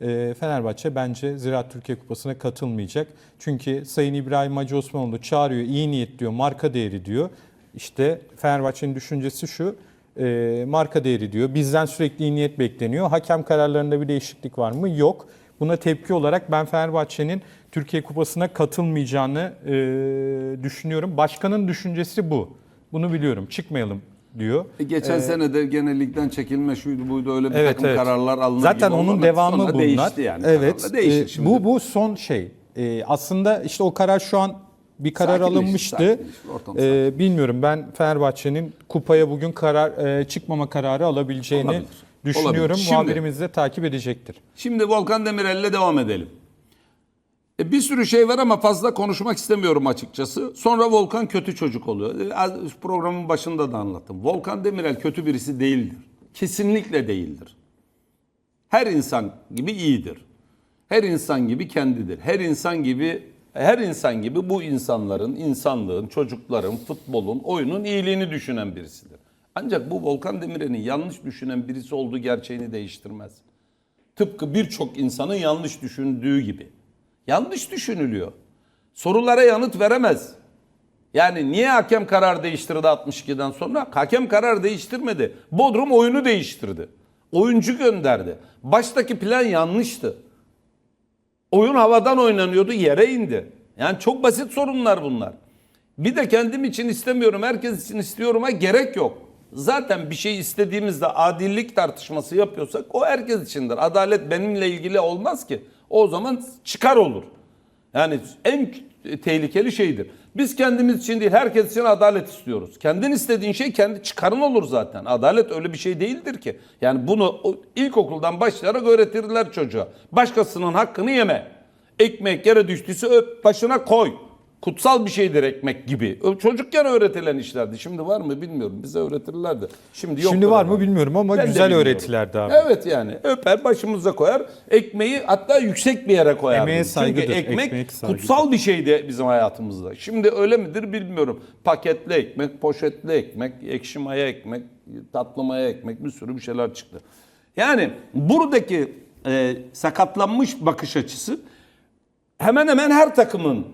e, Fenerbahçe bence Ziraat Türkiye Kupası'na katılmayacak. Çünkü Sayın İbrahim Hacı Osmanoğlu çağırıyor, iyi niyet diyor, marka değeri diyor. İşte Fenerbahçe'nin düşüncesi şu, e, marka değeri diyor. Bizden sürekli iyi niyet bekleniyor. Hakem kararlarında bir değişiklik var mı? Yok. Buna tepki olarak ben Fenerbahçe'nin Türkiye Kupası'na katılmayacağını e, düşünüyorum. Başkanın düşüncesi bu. Bunu biliyorum. Çıkmayalım diyor. E, Geçen sene de gene ligden çekilme şuydu buydu öyle bir Evet, takım evet. kararlar alınır Zaten gibi onun devamı Sonra bunlar. değişti yani. Evet. Kararlar Değişir e, şimdi. bu bu son şey. E, aslında işte o karar şu an bir karar Sakinleşti, alınmıştı. sakinleşti, ortam E, bilmiyorum ben Fenerbahçe'nin kupaya bugün karar e, çıkmama kararı alabileceğini Olabilir. düşünüyorum. Olabilir. Şimdi- Muhabirimiz de takip edecektir. Şimdi Volkan Demirel'le devam edelim. E, bir sürü şey var ama fazla konuşmak istemiyorum açıkçası. Sonra Volkan kötü çocuk oluyor. E, Programın başında da anlattım. Volkan Demirel kötü birisi değildir. Kesinlikle değildir. Her insan gibi iyidir. Her insan gibi kendidir. Her insan gibi her insan gibi bu insanların, insanlığın, çocukların, futbolun, oyunun iyiliğini düşünen birisidir. Ancak bu Volkan Demirel'in yanlış düşünen birisi olduğu gerçeğini değiştirmez. Tıpkı birçok insanın yanlış düşündüğü gibi. Yanlış düşünülüyor. Sorulara yanıt veremez. Yani niye hakem karar değiştirdi 62'den sonra? Hakem karar değiştirmedi. Bodrum oyunu değiştirdi. Oyuncu gönderdi. Baştaki plan yanlıştı. Oyun havadan oynanıyordu, yere indi. Yani çok basit sorunlar bunlar. Bir de kendim için istemiyorum, herkes için istiyorum'a gerek yok. Zaten bir şey istediğimizde adillik tartışması yapıyorsak o herkes içindir. Adalet benimle ilgili olmaz ki. O zaman çıkar olur. Yani en tehlikeli şeydir. Biz kendimiz için değil, herkes için adalet istiyoruz. Kendin istediğin şey kendi çıkarın olur zaten. Adalet öyle bir şey değildir ki. Yani bunu ilkokuldan başlayarak öğretirler çocuğa. Başkasının hakkını yeme. Ekmek yere düştüyse öp başına koy. Kutsal bir şeydir ekmek gibi. Çocukken öğretilen işlerdi. Şimdi var mı bilmiyorum. Bize öğretirlerdi. Şimdi yok. Şimdi var mı bilmiyorum ama Ben güzel öğretilerdi abi. Evet yani öper başımıza koyar. Ekmeği hatta yüksek bir yere koyar. Emeğe saygıdır, Çünkü ekmek ekmek saygıdır. kutsal bir şeydi bizim hayatımızda. Şimdi öyle midir bilmiyorum. Paketli ekmek, poşetli ekmek, ekşi maya ekmek, tatlı maya ekmek bir sürü bir şeyler çıktı. Yani buradaki e, sakatlanmış bakış açısı hemen hemen her takımın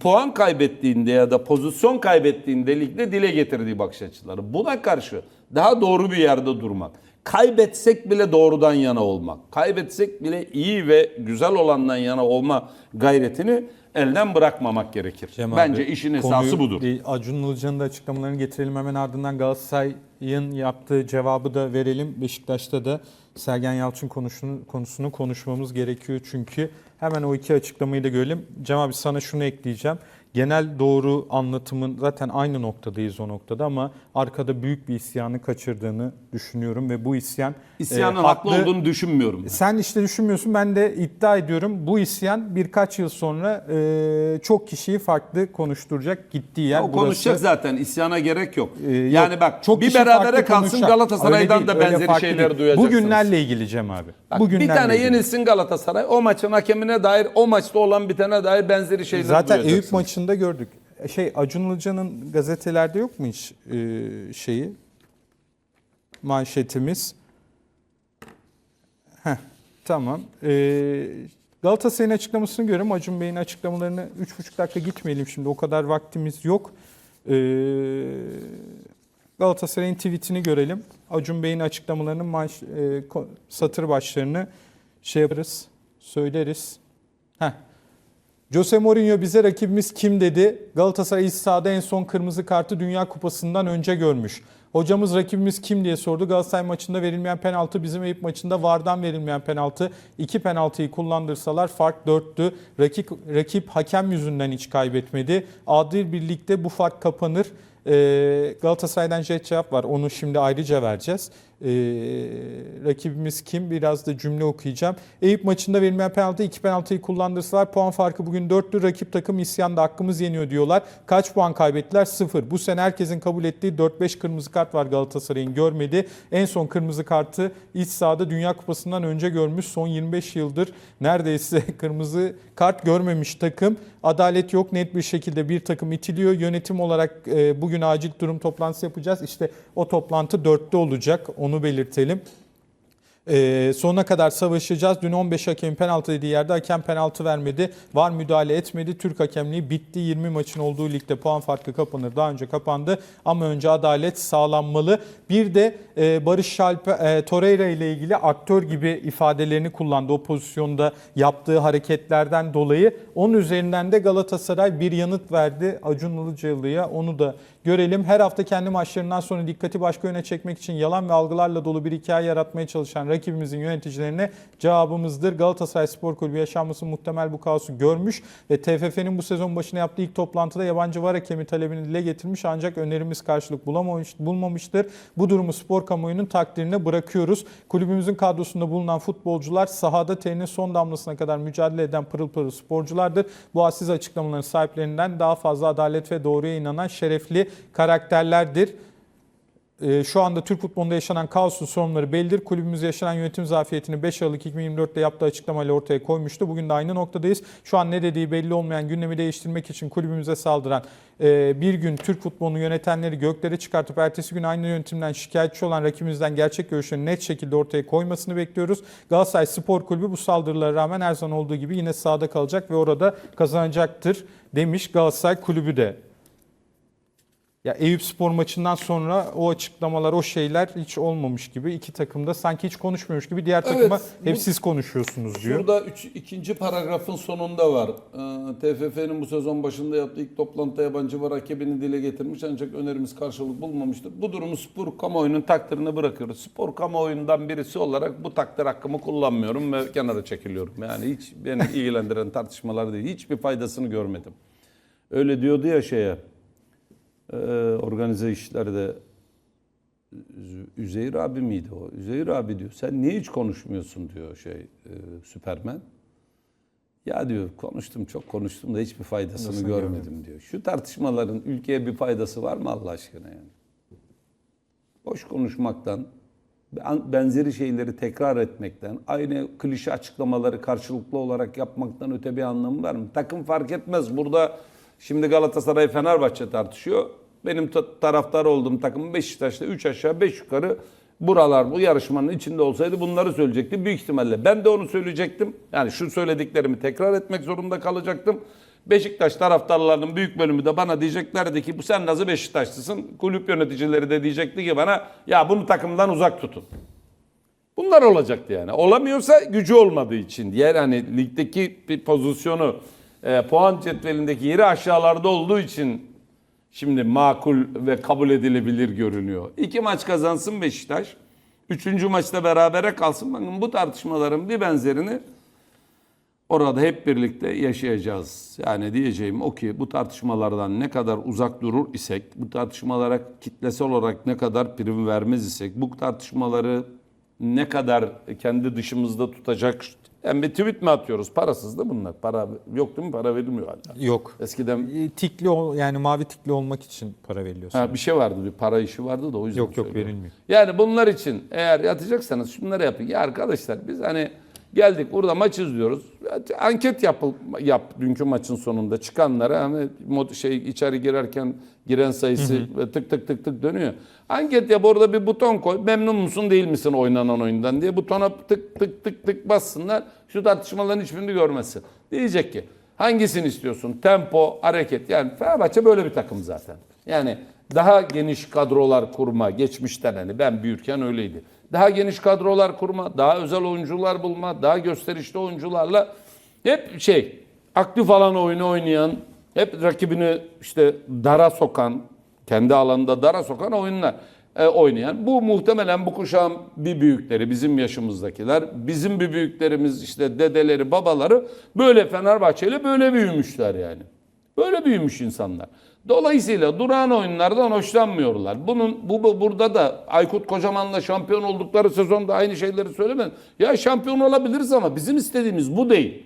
puan kaybettiğinde ya da pozisyon kaybettiğinde ligde dile getirdiği bakış açıları. Buna karşı daha doğru bir yerde durmak. Kaybetsek bile doğrudan yana olmak. Kaybetsek bile iyi ve güzel olandan yana olma gayretini elden bırakmamak gerekir. Cem Bence abi, işin esası budur. Acun Ilıcalı'nın da açıklamalarını getirelim hemen ardından Galatasaray'ın yaptığı cevabı da verelim. Beşiktaş'ta da Sergen Yalçın konusunu, konusunu konuşmamız gerekiyor çünkü hemen o iki açıklamayı da görelim. Cem abi sana şunu ekleyeceğim. Genel doğru anlatımın zaten aynı noktadayız o noktada ama arkada büyük bir isyanı kaçırdığını düşünüyorum ve bu isyan İsyanın e, haklı olduğunu düşünmüyorum. ben. sen işte düşünmüyorsun ben de iddia ediyorum bu isyan birkaç yıl sonra e, çok kişiyi farklı konuşturacak gittiği yer O burası. konuşacak zaten. İsyana gerek yok. Ee, yok, yani bak çok bir berabere kalsın konuşacak. Galatasaray'dan Öyle da değil, öyle benzeri farklı şeyler değil. duyacaksınız. Bugünlerle ilgili Cem abi. Bak, Bugünlerle bir tane yenilsin Galatasaray. O maçın hakemine dair, o maçta olan bitene dair benzeri şeyler Zaten duyacaksınız. Eyüp maçında gördük. Şey Acun Ilıcalı'nın gazetelerde yok mu hiç e, şeyi? Manşetimiz. Heh, tamam. E, Galatasaray'ın açıklamasını görüyorum. Acun Bey'in açıklamalarını 3,5 dakika gitmeyelim şimdi. O kadar vaktimiz yok. E, Galatasaray'ın tweetini görelim. Acun Bey'in açıklamalarının manş, e, satır başlarını şey yaparız, söyleriz. Heh. Jose Mourinho bize rakibimiz kim dedi? Galatasaray iç sahada en son kırmızı kartı Dünya Kupası'ndan önce görmüş. Hocamız rakibimiz kim diye sordu. Galatasaray maçında verilmeyen penaltı bizim Eyüp maçında VAR'dan verilmeyen penaltı. İki penaltıyı kullandırsalar fark dörttü. Rakip, rakip hakem yüzünden hiç kaybetmedi. Adil birlikte bu fark kapanır. Ee, Galatasaray'dan cevap var. Onu şimdi ayrıca vereceğiz. Ee, rakibimiz kim? Biraz da cümle okuyacağım. Eyüp maçında verilmeyen penaltı iki penaltıyı kullandırsalar puan farkı bugün 4'tü. Rakip takım isyanda hakkımız yeniyor diyorlar. Kaç puan kaybettiler? 0. Bu sene herkesin kabul ettiği 4-5 kırmızı kart var Galatasaray'ın görmedi. En son kırmızı kartı iç sahada Dünya Kupası'ndan önce görmüş. Son 25 yıldır neredeyse kırmızı kart görmemiş takım. Adalet yok net bir şekilde bir takım itiliyor. Yönetim olarak e, bugün acil durum toplantısı yapacağız. İşte o toplantı 4'te olacak onu belirtelim. Ee, sonuna kadar savaşacağız. Dün 15 hakem penaltı dediği yerde hakem penaltı vermedi. Var müdahale etmedi. Türk hakemliği bitti. 20 maçın olduğu ligde puan farkı kapanır. Daha önce kapandı ama önce adalet sağlanmalı. Bir de e, Barış Şalpe, e, Torreira ile ilgili aktör gibi ifadelerini kullandı. O pozisyonda yaptığı hareketlerden dolayı. Onun üzerinden de Galatasaray bir yanıt verdi Acun Ilıcalı'ya. Onu da görelim. Her hafta kendi maçlarından sonra dikkati başka yöne çekmek için yalan ve algılarla dolu bir hikaye yaratmaya çalışan rakibimizin yöneticilerine cevabımızdır. Galatasaray Spor Kulübü yaşanması muhtemel bu kaosu görmüş ve TFF'nin bu sezon başına yaptığı ilk toplantıda yabancı var hakemi talebini dile getirmiş ancak önerimiz karşılık bulamamış, bulmamıştır. Bu durumu spor kamuoyunun takdirine bırakıyoruz. Kulübümüzün kadrosunda bulunan futbolcular sahada terinin son damlasına kadar mücadele eden pırıl pırıl sporculardır. Bu assiz açıklamaların sahiplerinden daha fazla adalet ve doğruya inanan şerefli karakterlerdir. Ee, Şu anda Türk futbolunda yaşanan kaosun sorunları bellidir. Kulübümüz yaşanan yönetim zafiyetini 5 Aralık 2024'te yaptığı açıklamayla ortaya koymuştu. Bugün de aynı noktadayız. Şu an ne dediği belli olmayan gündemi değiştirmek için kulübümüze saldıran e, bir gün Türk futbolunu yönetenleri göklere çıkartıp ertesi gün aynı yönetimden şikayetçi olan rakibimizden gerçek görüşlerini net şekilde ortaya koymasını bekliyoruz. Galatasaray Spor Kulübü bu saldırılara rağmen her zaman olduğu gibi yine sahada kalacak ve orada kazanacaktır demiş Galatasaray Kulübü de. Ya Eyüp Spor maçından sonra o açıklamalar, o şeyler hiç olmamış gibi. iki takım da sanki hiç konuşmuyormuş gibi diğer takıma Evet, hep bu- siz konuşuyorsunuz diyor. Şurada üç, ikinci paragrafın sonunda var. Ee, TFF'nin bu sezon başında yaptığı ilk toplantıda yabancı var rakibini dile getirmiş ancak önerimiz karşılık bulmamıştır. Bu durumu spor kamuoyunun takdirine bırakıyoruz. Spor kamuoyundan birisi olarak bu takdir hakkımı kullanmıyorum ve kenara çekiliyorum. Yani hiç beni ilgilendiren tartışmalar değil. Hiçbir faydasını görmedim. Öyle diyordu ya şeye e, organize işlerde Üz- Üzeyir abi miydi o? Üzeyir abi diyor. Sen niye hiç konuşmuyorsun diyor şey e, Süpermen. Ya diyor konuştum çok konuştum da hiçbir faydasını Nasıl görmedim diyor. Şu tartışmaların ülkeye bir faydası var mı Allah aşkına yani? Boş konuşmaktan, ben- benzeri şeyleri tekrar etmekten, aynı klişe açıklamaları karşılıklı olarak yapmaktan öte bir anlamı var mı? Takım fark etmez. Burada şimdi Galatasaray Fenerbahçe tartışıyor. Benim ta- taraftar olduğum takım Beşiktaş'ta 3 aşağı 5 yukarı buralar bu yarışmanın içinde olsaydı bunları söyleyecekti. Büyük ihtimalle ben de onu söyleyecektim. Yani şu söylediklerimi tekrar etmek zorunda kalacaktım. Beşiktaş taraftarlarının büyük bölümü de bana diyeceklerdi ki bu sen nasıl Beşiktaşlısın? Kulüp yöneticileri de diyecekti ki bana ya bunu takımdan uzak tutun. Bunlar olacaktı yani. Olamıyorsa gücü olmadığı için. Diğer hani ligdeki bir pozisyonu e, puan cetvelindeki yeri aşağılarda olduğu için şimdi makul ve kabul edilebilir görünüyor. İki maç kazansın Beşiktaş. Üçüncü maçta berabere kalsın. Bakın bu tartışmaların bir benzerini orada hep birlikte yaşayacağız. Yani diyeceğim o ki bu tartışmalardan ne kadar uzak durur isek, bu tartışmalara kitlesel olarak ne kadar prim vermez isek, bu tartışmaları ne kadar kendi dışımızda tutacak yani bir tweet mi atıyoruz? Parasız da bunlar. Para yok değil mi? Para verilmiyor hala. Yok. Eskiden E, Tikli ol- yani mavi tikli olmak için para veriliyorsun. ha, bir şey vardı, bir para işi vardı da o yüzden Yok yok söylüyorum. verilmiyor. Yani bunlar için eğer yatacaksanız şunları yapın. Ya arkadaşlar biz hani geldik burada maç izliyoruz. Anket yapıl yap dünkü maçın sonunda çıkanlara hani mod şey içeri girerken giren sayısı ve tık tık tık tık dönüyor. Anket yap orada bir buton koy. Memnun musun değil misin oynanan oyundan diye butona tık tık tık tık bassınlar. Şu tartışmaların hiçbirini görmesin. Diyecek ki hangisini istiyorsun? Tempo, hareket. Yani Fenerbahçe böyle bir takım zaten. Yani daha geniş kadrolar kurma geçmişten hani ben büyürken öyleydi. Daha geniş kadrolar kurma, daha özel oyuncular bulma, daha gösterişli oyuncularla hep şey aktif alan oyunu oynayan, hep rakibini işte dara sokan, kendi alanında dara sokan oyunlar e, oynayan. Bu muhtemelen bu kuşağın bir büyükleri, bizim yaşımızdakiler, bizim bir büyüklerimiz işte dedeleri, babaları böyle Fenerbahçe'yle böyle büyümüşler yani. Böyle büyümüş insanlar. Dolayısıyla durağan oyunlardan hoşlanmıyorlar. Bunun bu, bu- burada da Aykut Kocaman'la şampiyon oldukları sezonda aynı şeyleri söylemedi. Ya şampiyon olabiliriz ama bizim istediğimiz bu değil.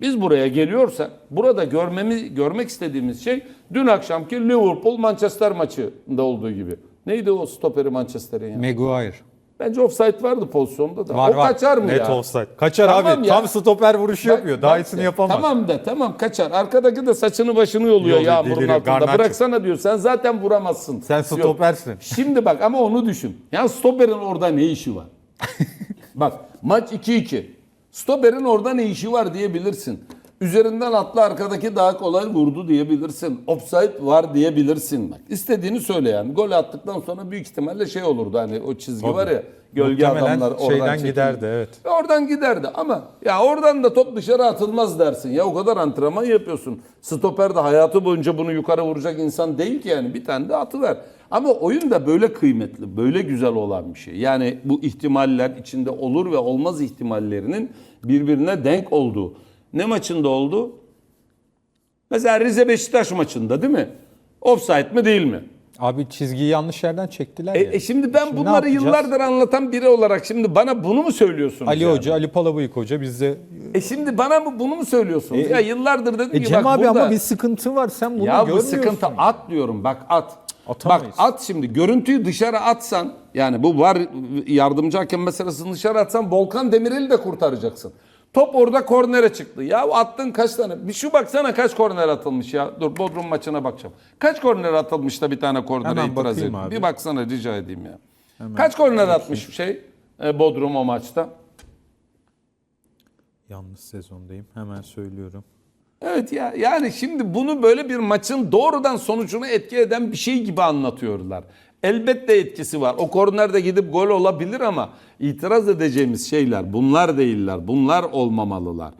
Biz buraya geliyorsak burada görmemiz görmek istediğimiz şey dün akşamki Liverpool Manchester maçında olduğu gibi. Neydi o stoperi Manchester'in ya? Maguire. Bence offside vardı pozisyonda da. Var o var. kaçar mı Net ya? offside. Kaçar Tamam abi. ya. Tam stoper vuruşu yapıyor. Daha iyisini yapamaz. Tamam de tamam kaçar. Arkadaki de saçını başını yoluyor Yoluyor, yağmurun deliriyor. altında. Garnacho. Bıraksana diyor. Sen zaten vuramazsın. Sen Yok. stopersin. Şimdi bak ama onu düşün. Ya stoperin orada ne işi var? Bak maç 2-2. Stoper'in orada ne işi var diyebilirsin. Üzerinden atlı arkadaki daha kolay vurdu diyebilirsin. Offside var diyebilirsin. Bak istediğini söyle yani. Gol attıktan sonra büyük ihtimalle şey olurdu hani o çizgi var ya. Gölge Muhtemelen adamlar oradan şeyden çekilir. giderdi, evet. Ve Oradan giderdi ama ya oradan da top dışarı atılmaz dersin. Ya o kadar antrenman yapıyorsun. Stoper de hayatı boyunca bunu yukarı vuracak insan değil ki yani. Bir tane de atıver. Ama oyun da böyle kıymetli, böyle güzel olan bir şey. Yani bu ihtimaller içinde olur ve olmaz ihtimallerinin birbirine denk olduğu. Ne maçında oldu? Mesela Rize Beşiktaş maçında değil mi? Offside mi değil mi? Abi çizgiyi yanlış yerden çektiler E, ya. e şimdi ben Şimdi bunları yıllardır anlatan biri olarak şimdi bana bunu mu söylüyorsunuz? Ali yani? Hoca, Ali Palabıyık Hoca bizde... E şimdi bana mı bunu mu söylüyorsunuz? E, ya yıllardır dedim E ki Cem bak abi burada, ama bir sıkıntı var sen bunu ya bu görmüyorsun. sıkıntı at diyorum bak at. Atamayız. Bak at şimdi görüntüyü dışarı atsan yani bu var yardımcı hakem meselesini dışarı atsan Volkan Demirel'i de kurtaracaksın. Top orada kornere çıktı. Ya attın kaç tane? Bir şu baksana kaç korner atılmış ya. Dur Bodrum maçına bakacağım. Kaç korner atılmış da bir tane kornere Hemen itiraz bakayım abi. Bir baksana rica edeyim ya. kaç korner atmış şey e, Bodrum o maçta? Yanlış sezondayım hemen söylüyorum. Evet ya yani şimdi bunu böyle bir maçın doğrudan sonucunu etki eden bir şey gibi anlatıyorlar. Elbette etkisi var. O kornerde gidip gol olabilir ama itiraz edeceğimiz şeyler bunlar değiller. Bunlar olmamalılar.